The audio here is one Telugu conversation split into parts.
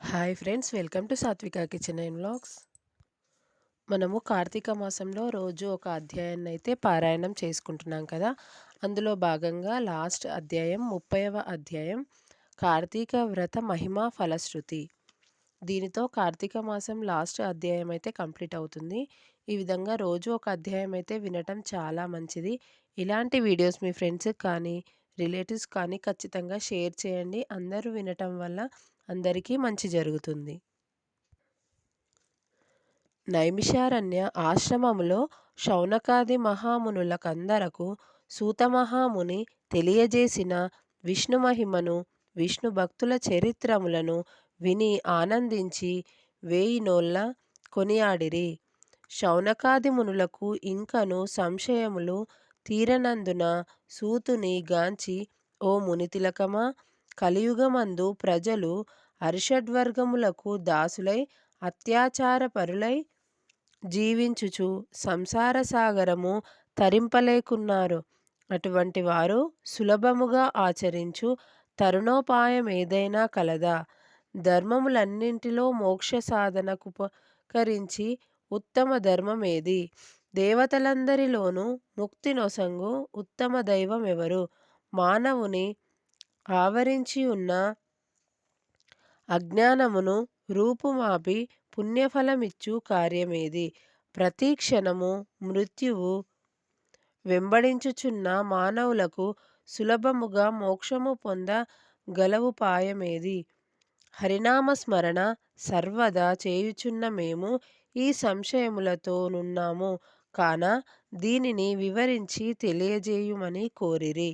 Hi friends welcome to Sathvika kitchen and vlogs మనము కార్తీక మాసంలో రోజు ఒక అధ్యాయాన్ని అయితే పారాయణం చేసుకుంటున్నాం కదా. అందులో భాగంగా లాస్ట్ అధ్యాయం ముప్పైవ అధ్యాయం కార్తీక వ్రత మహిమా ఫలశ్రుతి. దీనితో కార్తీక మాసం లాస్ట్ అధ్యాయం అయితే కంప్లీట్ అవుతుంది. ఈ విధంగా రోజు ఒక అధ్యాయం అయితే వినటం చాలా మంచిది. ఇలాంటి వీడియోస్ మీ ఫ్రెండ్స్కి కానీ రిలేటివ్స్ కానీ ఖచ్చితంగా షేర్ చేయండి. అందరూ వినటం వల్ల అందరికీ మంచి జరుగుతుంది. నైమిషారణ్య ఆశ్రమములో శౌనకాది మహామునులకందరకు సూతమహాముని తెలియజేసిన విష్ణు మహిమను విష్ణు భక్తుల చరిత్రములను విని ఆనందించి వేయి నోళ్ళ కొనియాడిరి. శౌనకాది మునులకు ఇంకను సంశయములు తీరనందున సూతుని గాంచి ఓ మునితిలకమా కలియుగమందు ప్రజలు అరిషడ్వర్గములకు దాసులై అత్యాచారపరులై జీవించుచు సంసార సాగరము తరింపలేకున్నారు. అటువంటి వారు సులభముగా ఆచరించు తరుణోపాయం ఏదైనా కలదా. ధర్మములన్నింటిలో మోక్ష సాధనకు ఉపకరించి ఉత్తమ ధర్మమేది? దేవతలందరిలోనూ ముక్తినొసంగు ఉత్తమ దైవం ఎవరు మానవుని ఆవరించి ఉన్న అజ్ఞానమును రూపుమాపి పుణ్యఫలమిచ్చు కార్యమేది. ప్రతి క్షణము మృత్యువు వెంబడించుచున్న మానవులకు సులభముగా మోక్షము పొంద గలవుపాయమేది హరినామస్మరణ సర్వదా చేయుచున్న మేము ఈ సంశయములతోనున్నాము. కాన దీనిని వివరించి తెలియజేయుమని కోరిరి.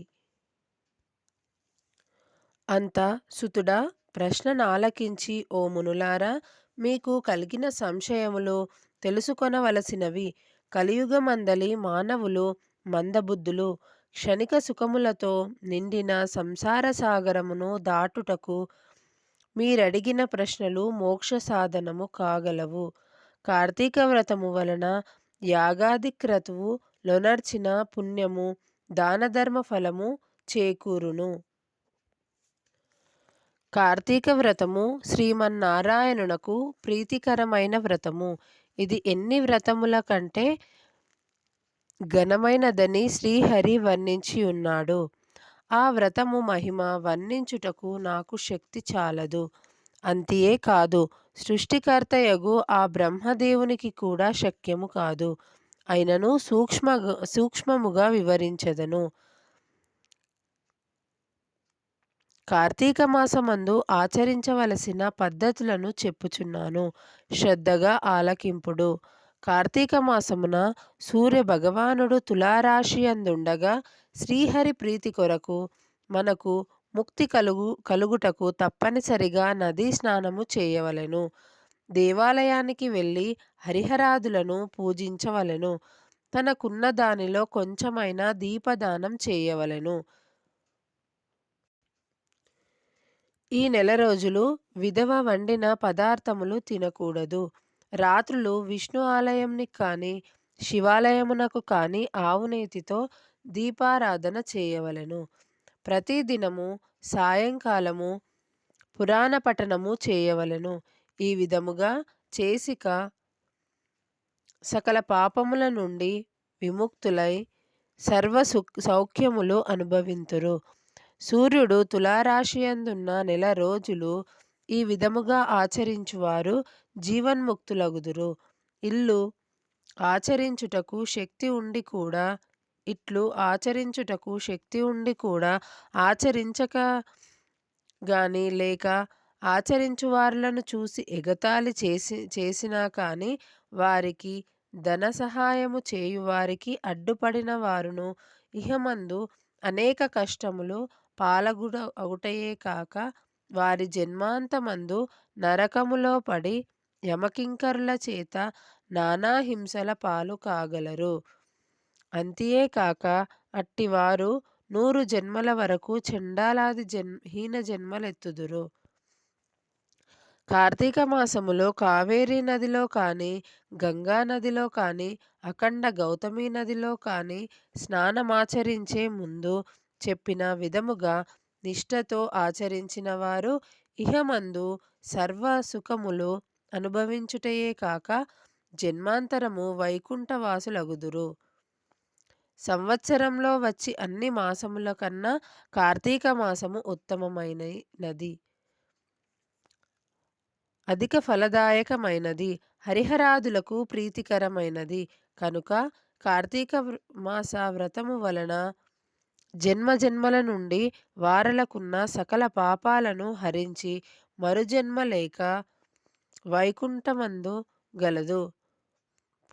అంత సుతుడా ప్రశ్న నాలకించి ఓ మునులారా మీకు కలిగిన సంశయములు తెలుసుకొనవలసినవి. కలియుగమందలి మానవులు మందబుద్ధులు క్షణిక సుఖములతో నిండిన సంసార సాగరమును దాటుటకు మీరడిగిన ప్రశ్నలు మోక్ష సాధనము కాగలవు. కార్తీక వ్రతము వలన యాగాది క్రతువు లొనర్చిన పుణ్యము దానధర్మ ఫలము చేకూరును. కార్తీక వ్రతము శ్రీమన్నారాయణునకు ప్రీతికరమైన వ్రతము. ఇది ఎన్ని వ్రతముల కంటే ఘనమైనదని శ్రీహరి వర్ణించి ఉన్నాడు. ఆ వ్రతము మహిమ వర్ణించుటకు నాకు శక్తి చాలదు. అంతియే కాదు. సృష్టికర్తయగు ఆ బ్రహ్మదేవునికి కూడా శక్యము కాదు. అయినను సూక్ష్మ సూక్ష్మముగా వివరించదను. కార్తీక మాసమందు ఆచరించవలసిన పద్ధతులను చెప్పుచున్నాను. శ్రద్ధగా ఆలకింపుడు. కార్తీక మాసమున సూర్య భగవానుడు తులారాశి అందుండగా శ్రీహరి ప్రీతి కొరకు మనకు ముక్తి కలుగు కలుగుటకు తప్పనిసరిగా నదీ స్నానము చేయవలెను. దేవాలయానికి వెళ్ళి హరిహరాదులను పూజించవలెను. తనకున్న దానిలో కొంచెమైనా దీపదానం చేయవలెను. ఈ నెల రోజులు విధవ వండిన పదార్థములు తినకూడదు. రాత్రులు విష్ణు ఆలయంని కానీ శివాలయమునకు కానీ ఆవునేతితో దీపారాధన చేయవలెను. ప్రతిదినము సాయంకాలము పురాణ పఠనము చేయవలెను. ఈ విధముగా చేసిక సకల పాపముల నుండి విముక్తులై సర్వ సౌఖ్యములు అనుభవింతురు. సూర్యుడు తులారాశియందున్న నెల రోజులు ఈ విధముగా ఆచరించువారు జీవన్ముక్తులగుదురు. ఇల్లు ఆచరించుటకు శక్తి ఉండి కూడా ఇట్లు ఆచరించుటకు శక్తి ఉండి కూడా ఆచరించక గాని లేక ఆచరించు వారులను చూసి ఎగతాళి చేసి చేసినా కానీ వారికి ధన సహాయము చేయువారికి అడ్డుపడిన వారును ఇహమందు అనేక కష్టములు పాలగుడ అవుటయే కాక వారి జన్మాంతమందు నరకములో పడి యమకింకరుల చేత నానా హింసల పాలు కాగలరు. అంతియే కాక అట్టివారు నూరు జన్మల వరకు చండాలాది జన్ హీన జన్మలెత్తుదురు. కార్తీక మాసములో కావేరీ నదిలో కానీ గంగా నదిలో కానీ అఖండ గౌతమి నదిలో కానీ స్నానమాచరించే ముందు చెప్పిన విధముగా నిష్ఠతో ఆచరించిన వారు ఇహమందు సర్వ సుఖములు అనుభవించుటయే కాక జన్మాంతరము వైకుంఠవాసులగుదురు. సంవత్సరంలో వచ్చి అన్ని మాసముల కన్నా కార్తీక మాసము ఉత్తమమైనది అధిక ఫలదాయకమైనది హరిహరాదులకు ప్రీతికరమైనది. కనుక కార్తీక మాస వ్రతము వలన జన్మ జన్మల నుండి వారలకున్న సకల పాపాలను హరించి మరుజన్మ లేక వైకుంఠమందు గలదు.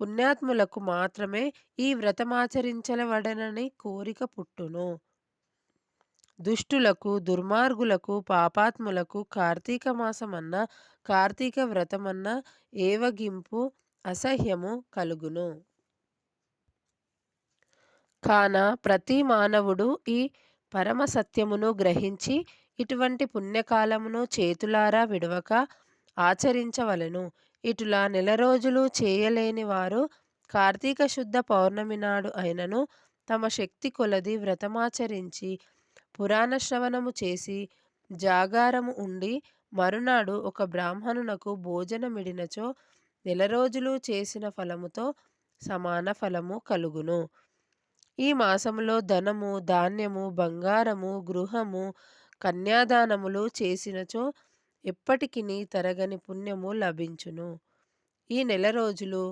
పుణ్యాత్ములకు మాత్రమే ఈ వ్రతమాచరించలవడనని కోరిక పుట్టును. దుష్టులకు దుర్మార్గులకు పాపాత్ములకు కార్తీక మాసమన్న కార్తీక వ్రతమన్న ఏవగింపు అసహ్యము కలుగును. కాన ప్రతి మానవుడు ఈ పరమ సత్యమును గ్రహించి ఇటువంటి పుణ్యకాలమును చేతులారా విడవక ఆచరించవలెను. ఇటులా నెల రోజులు చేయలేని వారు కార్తీక శుద్ధ పౌర్ణమి నాడు అయినను తమ శక్తి కొలది వ్రతమాచరించి పురాణ శ్రవణము చేసి జాగారము ఉండి మరునాడు ఒక బ్రాహ్మణునకు భోజనమిడినచో నెల రోజులు చేసిన ఫలముతో సమాన ఫలము కలుగును. ఈ మాసములో ధనము ధాన్యము బంగారము గృహము కన్యాదానములు చేసినచో ఎప్పటికిని తరగని పుణ్యము లభించును. ఈ నెల రోజులు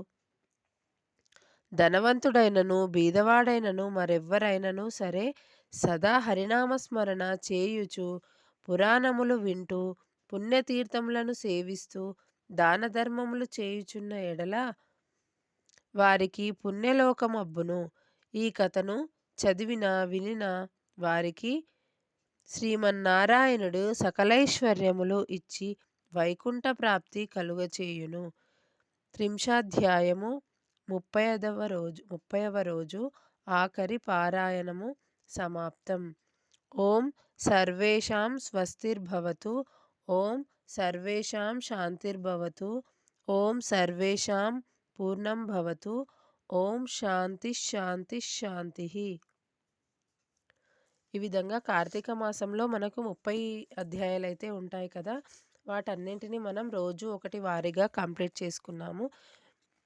ధనవంతుడైనను బీదవాడైనను మరెవ్వరైనను సరే సదా హరినామస్మరణ చేయుచు పురాణములు వింటూ పుణ్యతీర్థములను సేవిస్తూ దాన ధర్మములు చేయుచున్న ఎడల వారికి పుణ్యలోకమబ్బును. ఈ కథను చదివిన వినిన వారికి శ్రీమన్నారాయణుడు సకలైశ్వర్యములు ఇచ్చి వైకుంఠ ప్రాప్తి కలుగచేయును. త్రింశాధ్యాయము ముప్పైదవ రోజు ముప్పైవ రోజు ఆఖరి పారాయణము సమాప్తం. ఓం సర్వేషాం స్వస్తిర్భవతు ఓం సర్వేషాం శాంతిర్భవతు ఓం సర్వేషాం పూర్ణం భవతు ఓం శాంతి శాంతి శాంతి ఈ విధంగా కార్తీక మాసంలో మనకు ముప్పై అధ్యాయాలు అయితే ఉంటాయి కదా! వాటన్నింటినీ మనం రోజు ఒకటి వారీగా కంప్లీట్ చేసుకున్నాము.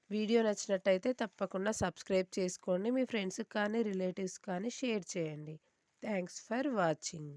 వీడియో నచ్చినట్టయితే తప్పకుండా సబ్స్క్రైబ్ చేసుకోండి. మీ ఫ్రెండ్స్కి కానీ రిలేటివ్స్ కానీ షేర్ చేయండి. Thanks for watching.